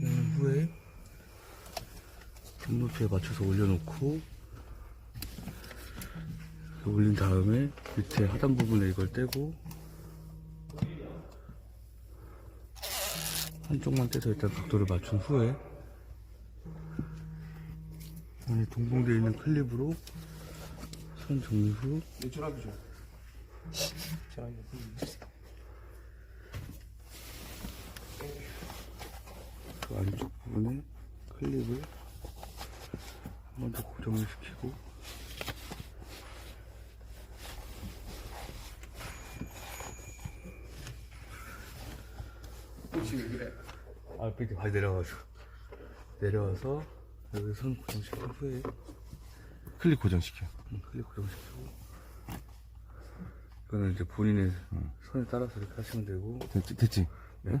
그 후에 눈높이에 맞춰서 올려놓고 올린 다음에 밑에 하단 부분에 이걸 떼고 한쪽만 떼서 일단 각도를 맞춘 후에 안에 동봉되어 있는 클립으로 선 정리 후 내추럴하게 줘. 제가 이거 그 안쪽 부분에 클립을 한 번 더 고정을 시키고 왜 그래? 아 밑에 많이 내려가지고 내려와서 여기 선 고정시킨 후에 클릭 고정시켜. 음, 클립 고정시키고 이거는 이제 본인의 선에 따라서 이렇게 하시면 되고 됐지? 됐지? 네?